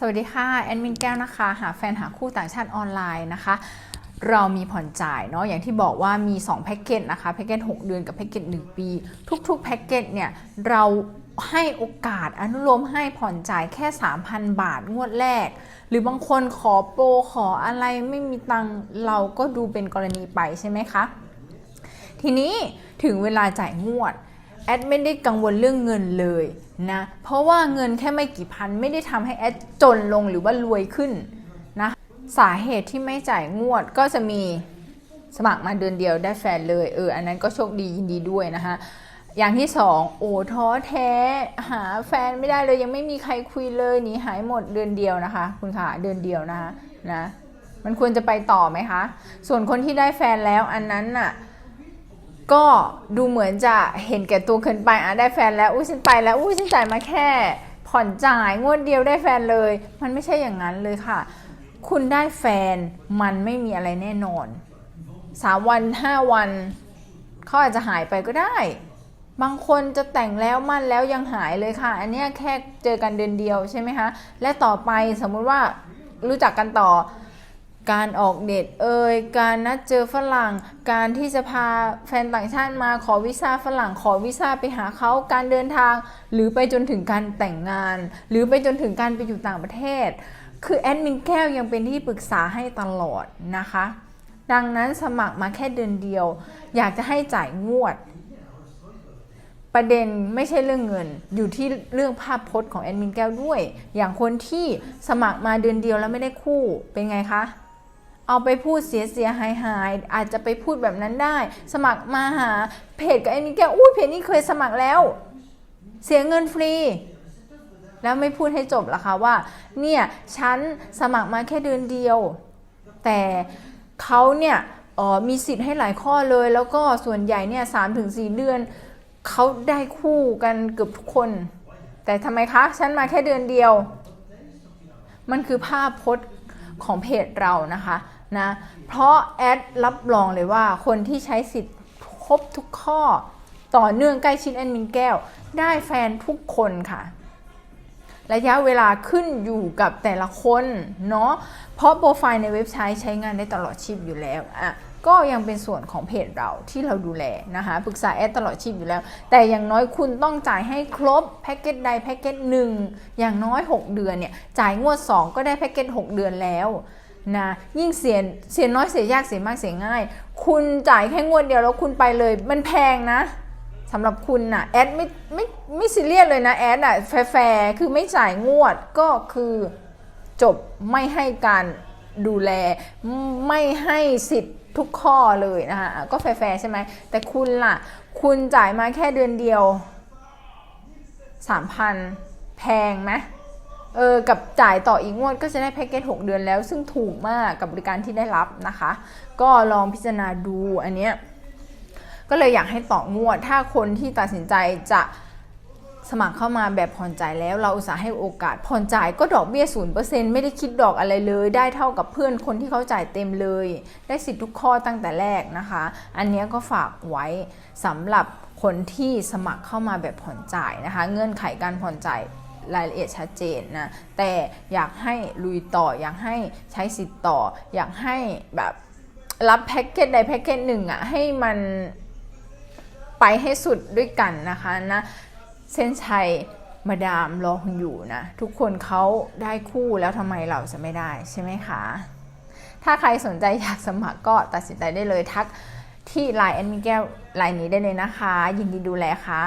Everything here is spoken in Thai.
สวัสดีค่ะแอดมินแก้วนะคะ หาแฟนหาคู่ต่างชาติออนไลน์นะคะ เรามีผ่อนจ่ายเนาะอย่างที่บอกว่ามี 2 แพ็กเกจนะคะแพ็กเกจ6 เดือนกับแพ็กเกจ1 ปี ทุกๆแพ็กเกจเนี่ยเราให้โอกาสอนุโลมให้ผ่อนจ่ายแค่ 3,000 บาทงวดแรก หรือบางคนขอโปรขออะไรไม่มีตังเราก็ดูเป็นกรณีไปใช่ไหมคะ ทีนี้ถึงเวลาจ่ายงวด แอดไม่ได้กังวลเรื่องเงินเลยนะ เพราะว่าเงินแค่ไม่กี่พันไม่ได้ทำให้แอดจนลงหรือว่ารวยขึ้นนะ สาเหตุที่ไม่จ่ายงวดก็จะมีสมัครมาเดือนเดียวได้แฟนเลยเอออันนั้นก็โชคดียินดีด้วยนะคะอย่างที่สองโอ้ท้อแท้หาแฟนไม่ได้เลยยังไม่มีใครคุยเลยหนีหายหมดเดือนเดียวนะคะ คุณค่ะเดือนเดียวนะคะนะมันควรจะไปต่อไหมคะ ส่วนคนที่ได้แฟนแล้วอันนั้นน่ะ ก็ดูเหมือนจะเห็นแก่ตัวเกินไปอะได้แฟนแล้วอุ้ยฉันไปแล้วอุ้ยฉันจ่ายมาแค่ ผ่อนจ่ายงวดเดียวได้แฟนเลย มันไม่ใช่อย่างนั้นเลยค่ะ คุณได้แฟนมันไม่มีอะไรแน่นอนสามวันห้าวันเขาอาจจะหายไปก็ได้ บางคนจะแต่งแล้วมั่นแล้วยังหายเลยค่ะ อันนี้แค่เจอกันเดือนเดียวใช่ไหมคะ และต่อไปสมมุติว่ารู้จักกันต่อ การออกเดทเอ่ยการนัดเจอฝรั่ง การที่จะพาแฟนต่างชาติมาขอวีซ่าฝรั่งขอวีซ่าไปหาเขาการเดินทาง หรือไปจนถึงการแต่งงาน หรือไปจนถึงการไปอยู่ต่างประเทศ คือแอดมินแก้วยังเป็นที่ปรึกษาให้ตลอดนะคะ ดังนั้นสมัครมาแค่เดือนเดียว อยากจะให้จ่ายงวด ประเด็นไม่ใช่เรื่องเงิน อยู่ที่เรื่องภาพพจน์ของแอดมินแก้วด้วย อย่างคนที่สมัครมาเดือนเดียวแล้วไม่ได้คู่เป็นไงคะ เอาไปพูดเสียเสียหายหายอาจจะไปพูดแบบนั้นได้ สมัครมาหาเพจกับแอดมินแกอุ้ยเพจนี้เคยสมัครแล้ว เสียเงินฟรี แล้วไม่พูดให้จบล่ะคะว่า เนี่ยฉันสมัครมาแค่เดือนเดียว แต่เขาเนี่ยออมีสิทธิ์ให้หลายข้อเลย แล้วก็ส่วนใหญ่เนี่ยสามถึงสี่เดือนเขาได้คู่กันเกือบทุกคน แต่ทำไมคะฉันมาแค่เดือนเดียว มันคือภาพพจน์ของเพจเรานะคะ นะเพราะแอดรับรองเลยว่าคนที่ใช้สิทธิ์ครบทุกข้อ ต่อเนื่องใกล้ชิดแอดมินแก้ว ได้แฟนทุกคนค่ะ ระยะเวลาขึ้นอยู่กับแต่ละคนเนาะเพราะโปรไฟล์ในเว็บไซต์ใช้งานได้ตลอดชีพอยู่แล้วอะก็ยังเป็นส่วนของเพจเราที่เราดูแลนะคะปรึกษาแอดตลอดชีพอยู่แล้ว แต่อย่างน้อยคุณต้องจ่ายให้ครบแพ็กเกจใดแพ็กเกจหนึ่งอย่างน้อย 6 เดือนเนี่ยจ่ายงวด 2 ก็ได้แพ็กเกจ6 เดือนแล้ว นะยิ่งเสียเสียน้อยเสียยากเสียมากเสียง่าย คุณจ่ายแค่งวดเดียวแล้วคุณไปเลยมันแพงนะสำหรับคุณน่ะแอดไม่ไม่ไม่ซีเรียสเลยนะแอดอะแฟร์คือไม่จ่ายงวดก็คือจบไม่ให้การดูแลไม่ให้สิทธิ์ทุกข้อเลยนะคะก็แฟร์ใช่ไหมแต่คุณล่ะ คุณจ่ายมาแค่เดือนเดียว 3,000 แพงไหม เออกับจ่ายต่ออีกงวดก็จะได้แพ็กเกจ6 เดือนแล้ว ซึ่งถูกมากกับบริการที่ได้รับนะคะ ก็ลองพิจารณาดูอันเนี้ยก็เลยอยากให้ต่องวด ถ้าคนที่ตัดสินใจจะสมัครเข้ามาแบบผ่อนจ่ายแล้วเราอุตส่าห์ให้โอกาสผ่อนจ่ายก็ดอกเบี้ยศูนเปอร์เซ็นต์ไม่ได้คิดดอกอะไรเลย ได้เท่ากับเพื่อนคนที่เขาจ่ายเต็มเลย ได้สิทธิ์ทุกข้อตั้งแต่แรกนะคะ อันนี้ก็ฝากไว้สำหรับคนที่สมัครเข้ามาแบบผ่อนจ่ายนะคะ เงื่อนไขการผ่อนจ่าย รายละเอียดชัดเจนนะแต่อยากให้ลุยต่ออยากให้ใช้สิทธิ์ต่อ อยากให้แบบรับแพ็กเกจใดแพ็กเกจหนึ่งอะให้มันไปให้สุดด้วยกันนะคะนะเส้นชัยมาดามรอคุณอยู่นะ ทุกคนเขาได้คู่แล้วทำไมเราจะไม่ได้ใช่ไหมคะ ถ้าใครสนใจอยากสมัครก็ตัดสินใจได้เลยทักที่ไลน์แอดมิแก้วไลน์นี้ได้เลยนะคะ ยินดีดูแลค่ะ